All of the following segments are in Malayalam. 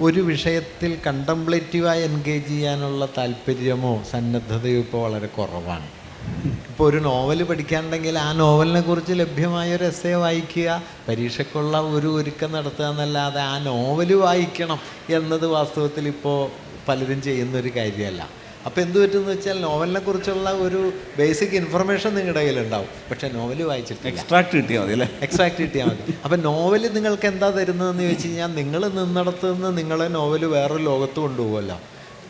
ഒരു വിഷയത്തിൽ കണ്ടംപ്ലേറ്റീവായി എൻഗേജ് ചെയ്യാനുള്ള താല്പര്യമോ സന്നദ്ധതയോ ഇപ്പോൾ വളരെ കുറവാണ്. ഇപ്പോൾ ഒരു നോവൽ പഠിക്കാനുണ്ടെങ്കിൽ ആ നോവലിനെ കുറിച്ച് ലഭ്യമായ ഒരു എസ്സേ വായിക്കുക പരീക്ഷയ്ക്കുള്ള ഒരു ഒരുക്കം നടത്തുക എന്നല്ലാതെ ആ നോവൽ വായിക്കണം എന്നത് വാസ്തവത്തിൽ ഇപ്പോൾ പലരും ചെയ്യുന്നൊരു കാര്യമല്ല. അപ്പോൾ എന്ത് പറ്റുമെന്ന് വെച്ചാൽ നോവലിനെ കുറിച്ചുള്ള ഒരു ബേസിക് ഇൻഫർമേഷൻ നിങ്ങളുടെ കയ്യിലുണ്ടാവും. പക്ഷേ നോവൽ വായിച്ചിട്ട് എക്സ്ട്രാക്ട് കിട്ടിയാൽ മതി അല്ലേ? എക്സ്ട്രാക്ട് കിട്ടിയാൽ മതി. അപ്പോൾ നോവൽ നിങ്ങൾക്ക് എന്താ തരുന്നതെന്ന് ചോദിച്ചു കഴിഞ്ഞാൽ നിങ്ങൾ നിന്നിടത്ത് നിന്ന് നിങ്ങളെ നോവൽ വേറൊരു ലോകത്ത് കൊണ്ടുപോകുമല്ലോ.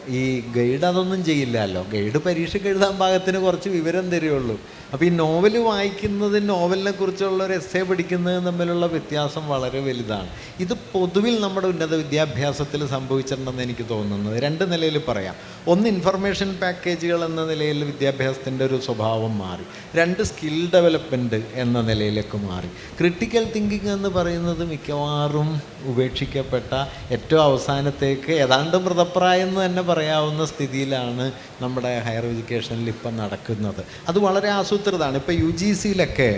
ഈ ഗൈഡ് അതൊന്നും ചെയ്യില്ലല്ലോ ഗൈഡ് പരീക്ഷയ്ക്ക് എഴുതാൻ ഭാഗത്തിന് കുറച്ച് വിവരം തരുള്ളൂ അപ്പോൾ ഈ നോവൽ വായിക്കുന്നത് നോവലിനെ കുറിച്ചുള്ള ഒരു എസ്സേ പഠിക്കുന്നതും തമ്മിലുള്ള വ്യത്യാസം വളരെ വലുതാണ്. ഇത് പൊതുവിൽ നമ്മുടെ ഉന്നത വിദ്യാഭ്യാസത്തിൽ സംഭവിച്ചിട്ടുണ്ടെന്ന് എനിക്ക് തോന്നുന്നത് രണ്ട് നിലയിൽ പറയാം. ഒന്ന് ഇൻഫർമേഷൻ പാക്കേജുകൾ എന്ന നിലയിൽ വിദ്യാഭ്യാസത്തിന്റെ ഒരു സ്വഭാവം മാറി. രണ്ട് സ്കിൽ ഡെവലപ്മെന്റ് എന്ന നിലയിലേക്ക് മാറി. ക്രിട്ടിക്കൽ തിങ്കിങ് എന്ന് പറയുന്നത് മിക്കവാറും ഉപേക്ഷിക്കപ്പെട്ട ഏറ്റവും അവസാനത്തേക്ക് ഏതാണ്ട് മൃതപ്രായം എന്ന് തന്നെ പറയാവുന്ന സ്ഥിതിയിലാണ് നമ്മുടെ ഹയർ എഡ്യൂക്കേഷനിൽ ഇപ്പം നടക്കുന്നത്. അത് വളരെ ആസൂത്രിതമാണ്. ഇപ്പോൾ യു ജി സിയിലൊക്കെ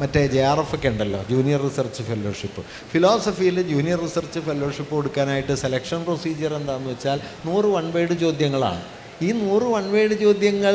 മറ്റേ ജെ ആർ എഫ് ഒക്കെ ഉണ്ടല്ലോ ജൂനിയർ റിസർച്ച് ഫെലോഷിപ്പ്. ഫിലോസഫിയിൽ ജൂനിയർ റിസർച്ച് ഫെലോഷിപ്പ് കൊടുക്കാനായിട്ട് സെലക്ഷൻ പ്രൊസീജിയർ എന്താണെന്ന് വെച്ചാൽ നൂറ് വൺ വേഡ് ചോദ്യങ്ങളാണ്. ഈ നൂറ് വൺ വേഡ് ചോദ്യങ്ങൾ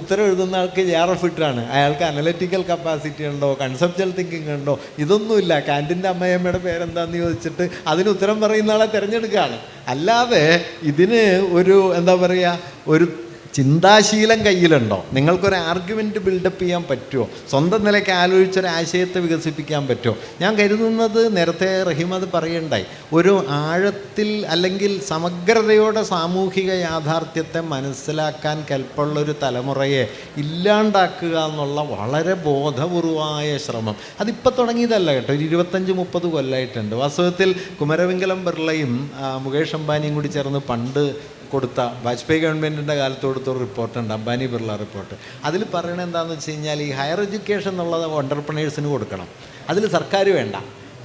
ഉത്തരം എഴുതുന്ന ആൾക്ക് ജെ ആർ എഫ് ഇട്ടാണ്. അയാൾക്ക് അനലറ്റിക്കൽ കപ്പാസിറ്റി ഉണ്ടോ കൺസെപ്റ്റൽ തിങ്കിങ് ഉണ്ടോ ഇതൊന്നുമില്ല. കാന്റിന്റെ അമ്മയമ്മയുടെ പേരെന്താന്ന് ചോദിച്ചിട്ട് അതിന് ഉത്തരം പറയുന്ന ആളെ തിരഞ്ഞെടുക്കുകയാണ്. അല്ലാതെ ഇതിന് ഒരു എന്താ പറയുക ഒരു ചിന്താശീലം കയ്യിലുണ്ടോ? നിങ്ങൾക്കൊരു ആർഗ്യുമെന്റ് ബിൽഡപ്പ് ചെയ്യാൻ പറ്റുമോ സ്വന്തം നിലയ്ക്ക് ആലോചിച്ചൊരു ആശയത്തെ വികസിപ്പിക്കാൻ പറ്റുമോ ഞാൻ കരുതുന്നത് നേരത്തെ റഹിമത് പറയണ്ടായി. ഒരു ആഴത്തിൽ അല്ലെങ്കിൽ സമഗ്രതയോടെ സാമൂഹിക യാഥാർത്ഥ്യത്തെ മനസ്സിലാക്കാൻ കൽപ്പുള്ളൊരു തലമുറയെ ഇല്ലാണ്ടാക്കുക എന്നുള്ള വളരെ ബോധപൂർവമായ ശ്രമം. അതിപ്പോൾ തുടങ്ങിയതല്ല കേട്ടോ. ഒരു ഇരുപത്തഞ്ച് മുപ്പത് കൊല്ലമായിട്ടുണ്ട് വാസ്തവത്തിൽ കുമരവിംഗലം ബിർളയും മുകേഷ് അംബാനിയും കൂടി ചേർന്ന് പണ്ട് കൊടുത്ത വാജ്പേയി ഗവൺമെന്റിന്റെ കാലത്ത് കൊടുത്ത ഒരു റിപ്പോർട്ടുണ്ട് അംബാനി ബിർള റിപ്പോർട്ട്. അതിൽ പറയണത് എന്താണെന്ന് വെച്ച് കഴിഞ്ഞാൽ ഈ ഹയർ എഡ്യൂക്കേഷൻ എന്നുള്ളത് ഓണ്ടർപ്രണേഴ്സിന് കൊടുക്കണം. അതിൽ സർക്കാർ വേണ്ട.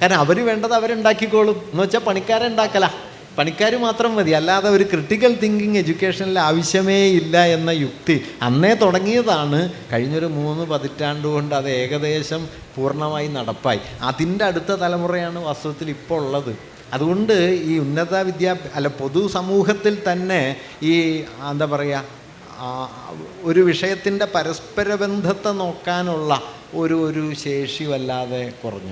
കാരണം അവർ വേണ്ടത് അവരുണ്ടാക്കിക്കോളും. എന്ന് വെച്ചാൽ പണിക്കാരെ ഉണ്ടാക്കല. പണിക്കാർ മാത്രം മതി. അല്ലാതെ ഒരു ക്രിട്ടിക്കൽ തിങ്കിങ് എഡ്യൂക്കേഷനിൽ ആവശ്യമേ ഇല്ല എന്ന യുക്തി അന്നേ തുടങ്ങിയതാണ്. കഴിഞ്ഞൊരു മൂന്ന് പതിറ്റാണ്ട് കൊണ്ട് അത് ഏകദേശം പൂർണമായി നടപ്പായി. അതിന്റെ അടുത്ത തലമുറയാണ് വാസ്തവത്തിൽ ഇപ്പോൾ ഉള്ളത്. അതുകൊണ്ട് ഈ ഉന്നത വിദ്യാഭ്യാസ അല്ല പൊതുസമൂഹത്തിൽ തന്നെ ഈ എന്താ പറയുക ഒരു വിഷയത്തിന്റെ പരസ്പര ബന്ധത്തെ നോക്കാനുള്ള ഒരു ഒരു ശേഷി വല്ലാതെ കുറഞ്ഞു.